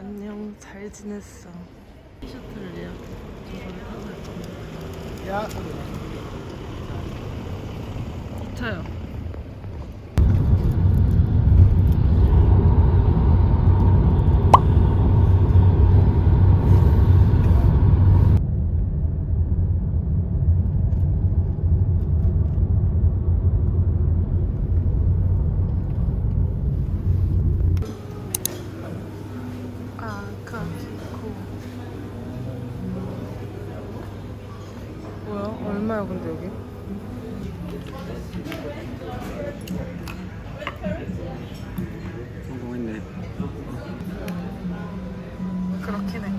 안녕, 잘 지냈어. 티셔츠를 예약. 저번에 타고 갈 건데. Ja, 차요. 아카지코 뭐야? 얼마야 근데 여기? 성공했네. 그렇긴 해.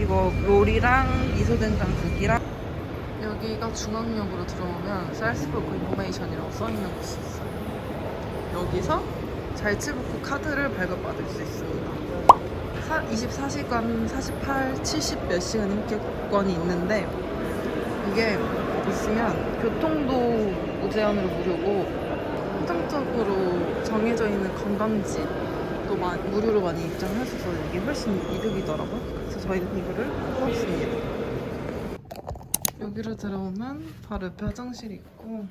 이거 롤이랑 미소된장 국이랑 여기가 중앙역으로 들어오면 살스부르크 인포메이션이라고 써있는 곳이 있어요. 여기서 잘츠부크 카드를 발급받을 수 있습니다. 24시간, 48, 70 몇 시간 인격권이 있는데 이게 있으면 교통도 무제한으로 무료고 한정적으로 정해져 있는 관광지도 마- 무료로 많이 입장해서 이게 훨씬 이득이더라고요. 그래서 저희는 이거를 뽑았습니다. 여기로 들어오면 바로 옆에 화장실이 있고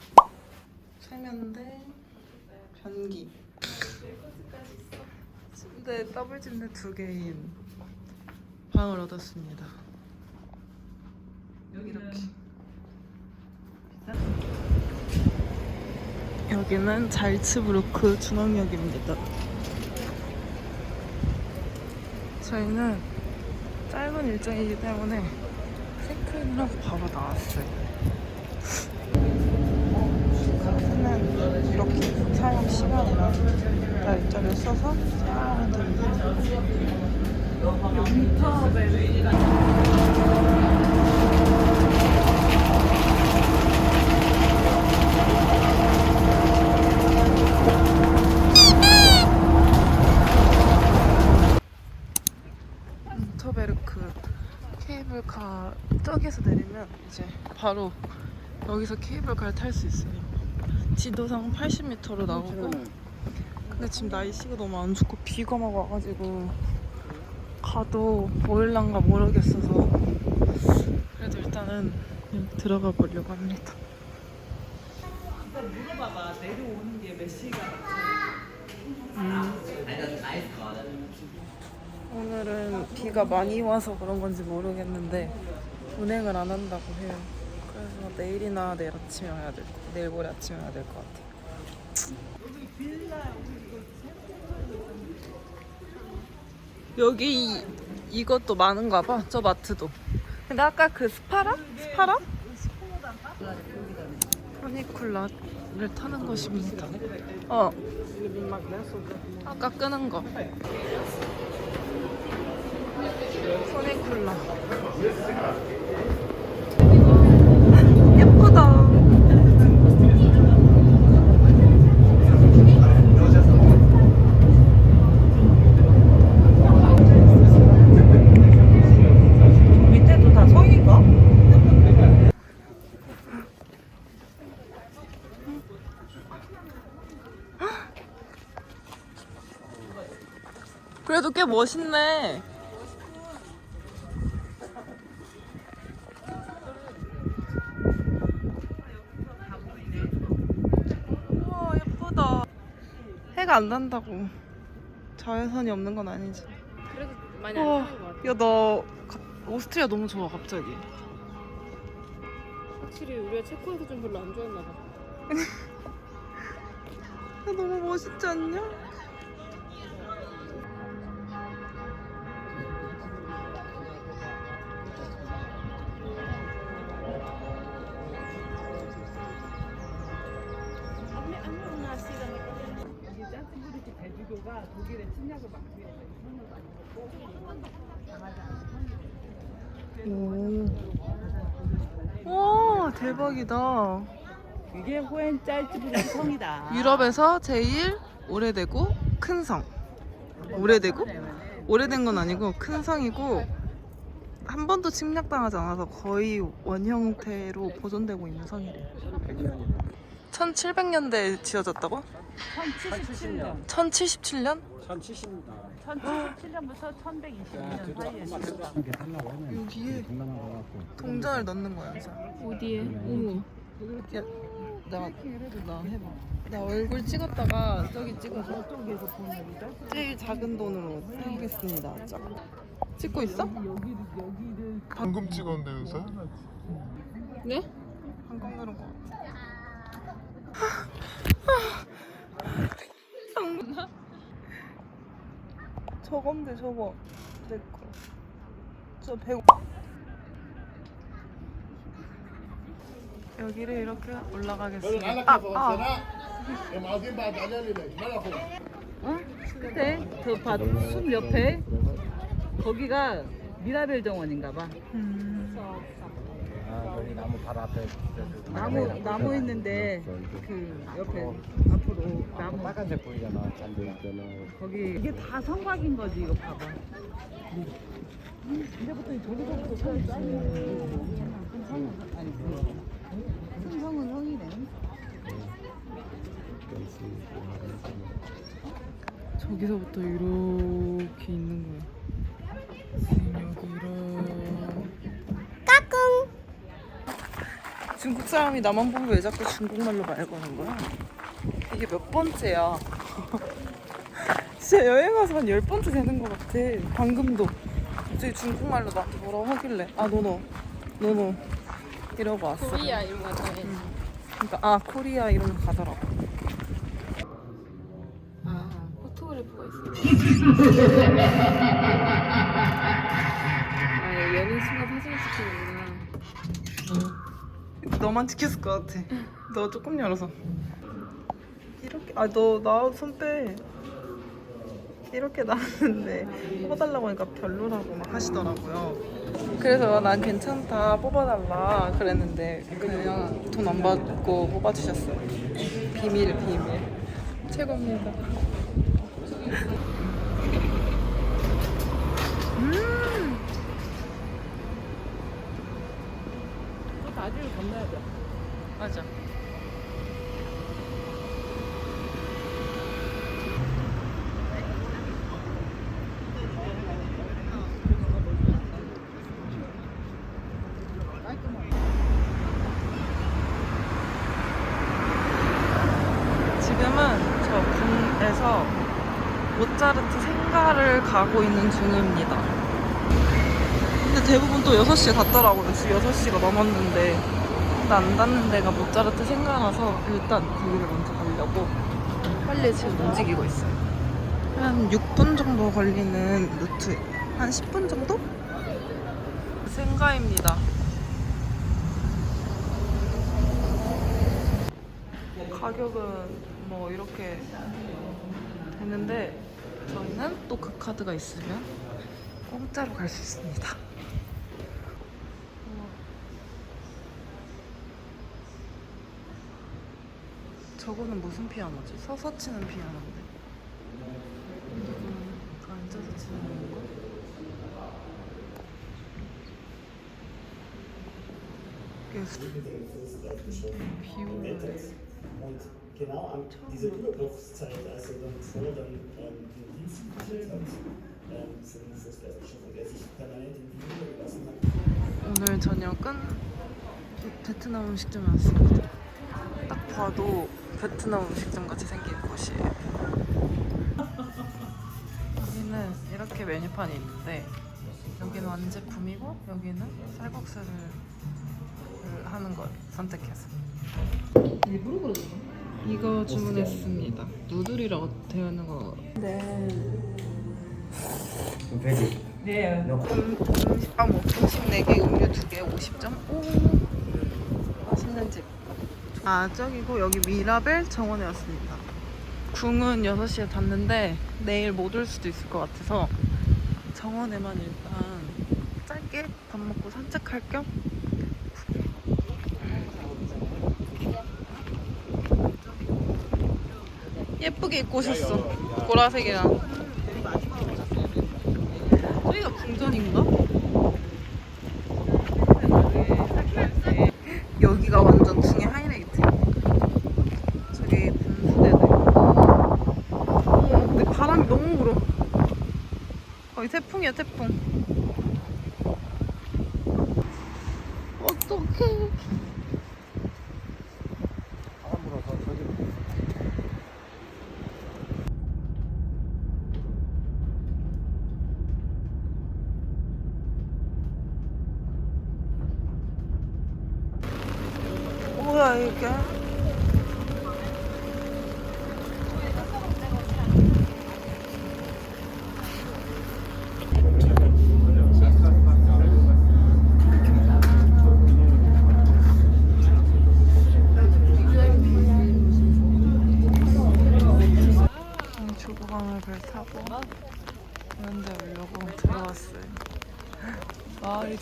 세면대, 변기 침대 더블 침대 두 개인 방을 얻었습니다. 이렇게 여기는 잘츠부르크 중앙역입니다. 저희는 짧은 일정이기 때문에 체크인을 하고 바로 나왔어요. 카드는 이렇게 사용 시간이랑 날짜를 써서 사용하면 됩니다. 인터베르크 케이블카 내리면 이제 바로 여기서 케이블카를 탈 수 있어요. 지도상 80m로 나오고. 근데 지금 날씨가 너무 안 좋고 비가 막 와가지고 가도 보일란가 모르겠어서 그래도 일단은 들어가 보려고 합니다. 물어봐봐. 내려오는 게 몇 시간 오늘은 비가 많이 와서 그런 건지 모르겠는데 운행을 안 한다고 해요. 그래서 내일이나 내일 아침에 와야 될 거, 내일 모레 아침에 와야 될 것 같아요. 여기 이, 이것도 많은가 봐. 저 마트도. 근데 아까 그 스파라? 스파라? 허니쿨라를 타는 것입니다. 어. 아까 끄는 거. 다 성인가? 그래도 꽤 멋있네. 우와 예쁘다. 해가 안 난다고. 자외선이 없는 건 아니지. 그래도 많이 어, 안 타는 것 같아. 야, 너 오스트리아 너무 좋아, 갑자기. 확실히 우리가 체코에서 좀 별로 안 좋았나 봐. 야, 너무 멋있지 않냐? 대주교가 독일의 침략을 막기 위해서 이 성을 만들었고 오. 와, 대박이다. 이게 호헨짤츠부르크 성이다. 유럽에서 제일 오래되고 큰 성. 오래되고? 오래된 건 아니고 큰 성이고 한 번도 침략당하지 않아서 거의 원형태로 보존되고 있는 성이래요. 1700년대에 지어졌다고? 1077년. 1077년? 1070년. 1077년부터 1122년 사이에 여기에 동전을 넣는 거야, 자. 어디에? 어머. 야, 나, 나 해봐. 나 얼굴 찍었다가 저기 찍어줘. 쪽에서 보는 거죠? 제일 작은 돈으로 해보겠습니다. 자. 찍고 있어? 방금 찍었는데 요새? 네? 방금 누른 거 같아. 방금. 저건데 저거 내 거. 저 배우. 여기를 이렇게 올라가겠습니다. 아, 아. 어? 그때 저밭숲 옆에 거기가 미라벨 정원인가 봐. 음. 아, 여기 나무 바로 앞에. 나무 나무 있는데 그 옆에 앞으로 나무 빨간색 보이잖아. 잔디 있잖아. 거기 이게 다 성곽인 거지 이거 봐봐. 근데부터 저기서부터 성이 쌓이는 아니 그 성은 성이네. 저기서부터 이렇게 있는 거야. 여기 이렇게. 까꿍. 중국 사람이 나만 보고 왜 자꾸 중국말로 말 거는 거야? 이게 몇 번째야? 진짜 여행 와서 한 열 번째 되는 것 같아. 방금도 갑자기 중국말로 나한테 뭐라고 하길래 아 노노 노노 이러고 왔어. 코리아 이런 거 같아. 그러니까 아 코리아 이러면 가더라고. 아, 포토그래퍼가 있어. 아, 연인 순간 사진을 찍히는구나. 너만 찍혔을 것 같아. 너 조금 열어서. 아 너 나 손 빼. 이렇게 나왔는데 뽑아달라고 하니까 별로라고 막 하시더라고요. 그래서 난 괜찮다 뽑아달라 그랬는데 그냥 돈 안 받고 뽑아주셨어요. 비밀 비밀. 최고입니다. 음. 또 나중에 건너야 돼. 맞아. 지금은 저 궁에서 모차르트 생가를 가고 있는 중입니다. 근데 대부분 또 6시에 닫더라고요. 지금 6시가 넘었는데 안 닫는 데가 모차르트 생가라서 일단 거기를 먼저 가려고 빨리 지금 움직이고 있어요. 한 6분 정도 걸리는 루트. 한 10분 정도? 생가입니다. 가격은 뭐 이렇게 되는데 저희는 또 그 카드가 있으면 공짜로 갈 수 있습니다. 저거는 무슨 피아노지? 서서 치는 피아노인데. 음, 앉아서 치는 건가? 이게 비올래. Und genau an dieser Überbruchszeit, als er dann vor dann ähm, den Dienst gemacht hat, ähm, sind das Festgeschafft, der sich permanent in Wien niedergelassen hat. 오늘 저녁은 베트남 음식점에 왔습니다. 딱 봐도 베트남 음식점 같이 생긴 곳이에요. 여기는 이렇게 메뉴판이 있는데 여기는 완제품이고 여기는 쌀국수를 하는 걸 선택해서 일부러 그러는 거 이거 주문했습니다. 누들이라고 되어 있는 거. 네. 돼지. 네. 음, 음식, 아, 뭐, 음식 4개, 음료 2개, 50점? 오, 맛있는 집. 아, 저기고 여기 미라벨 정원에 왔습니다. 궁은 6시에 닫는데 내일 못 올 수도 있을 것 같아서 정원에만 일단 짧게 밥 먹고 산책할 겸 예쁘게 입고 오셨어. 보라색이랑. 저기가 궁전인가? 여기가 완전 중에 하이라이트. 저기 분수대도 있고. 근데 바람이 너무 불어. 어, 거의 태풍이야, 태풍. 어떡해.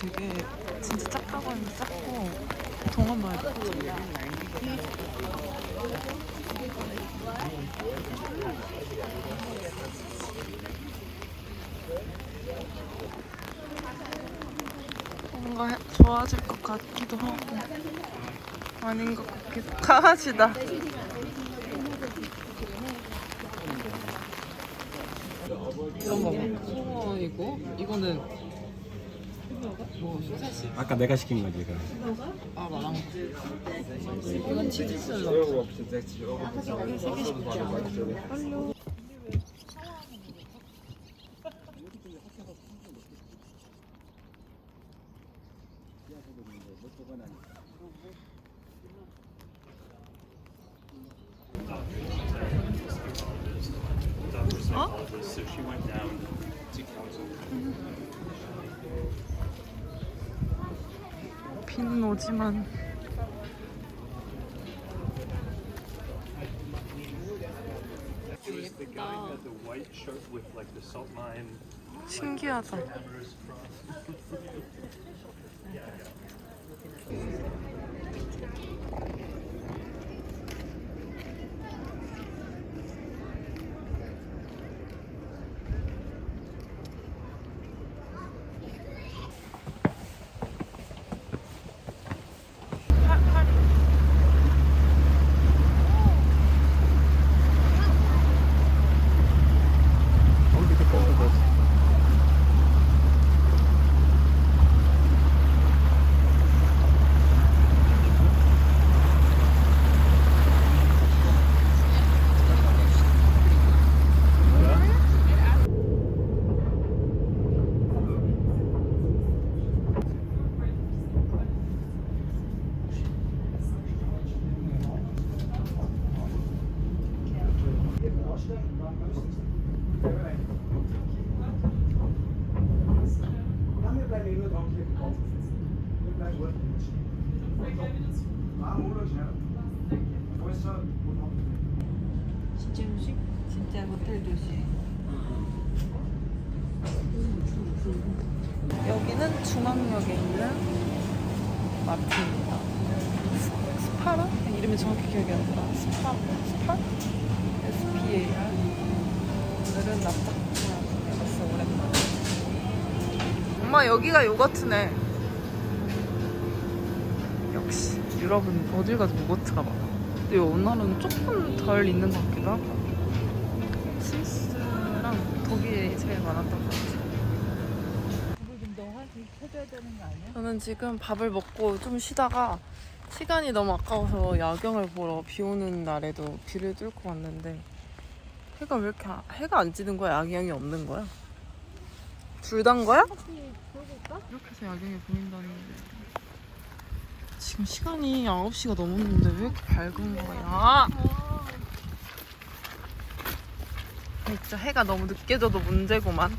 되게 진짜 작다고 하는데 작고 동안 같아. 뭔가 해- 좋아질 것 같기도 하고 아닌 것 같기도 강아지다 이거? 이거는 아까 내가 시킨 거지 이거. 아 이건 치즈 샐러드 비는 오지만 신기하다 진짜 음식? 진짜 호텔 도시 여기는 중앙역에 있는 마트입니다 스- 스파라? 이름이 정확히 기억이 안 나. 스파? 스파? SPA. 오늘은 납작한 해봤어, 오랜만에. 엄마, 여기가 요거트네. 역시, 유럽은 어딜 가도 요거트가 많아. 근데 오늘은 조금 덜 있는 것 같기도 하고. 스위스랑 독일이 제일 많았던 것 같아. 저는 지금 밥을 먹고 좀 쉬다가 시간이 너무 아까워서 야경을 보러 비 오는 날에도 비를 뚫고 왔는데 해가 왜 이렇게 아- 해가 안 지는 거야? 야경이 없는 거야? 둘 다인 거야? 이렇게 해서 야경이 보인다는데 지금 시간이 9시가 넘었는데 왜 이렇게 밝은 거야? 진짜 해가 너무 늦게 져도 문제구만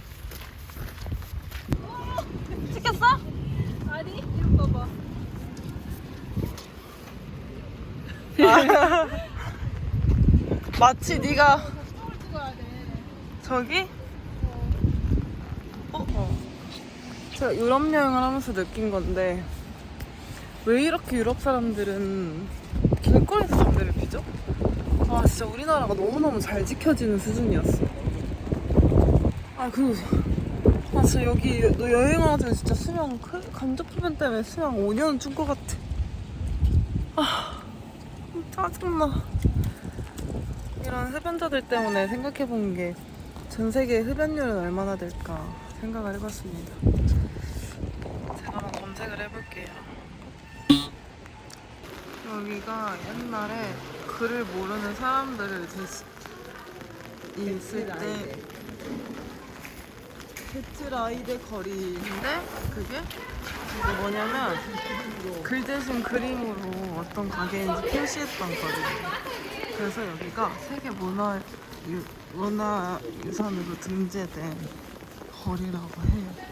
마치 네가 저기? 어? 어. 제가 유럽 여행을 하면서 느낀 건데 왜 이렇게 유럽 사람들은 길거리에서 담배를 피죠? 아 진짜 우리나라가 너무너무 잘 지켜지는 수준이었어 아 그리고 아 진짜 여기 너 여행 와가지고 진짜 수명 표면 때문에 수명 5년 준 것 같아 짜증나. 이런 흡연자들 때문에 생각해본 게 전 세계 흡연율은 얼마나 될까 생각을 해봤습니다. 제가 한번 검색을 해볼게요. 여기가 옛날에 글을 모르는 사람들을 제시 있을 때 배츠라이드 거리인데 그게 이게 뭐냐면 글 대신 그림으로 어떤 가게인지 표시했던 거리. 그래서 여기가 세계 문화 유, 문화 유산으로 등재된 거리라고 해요.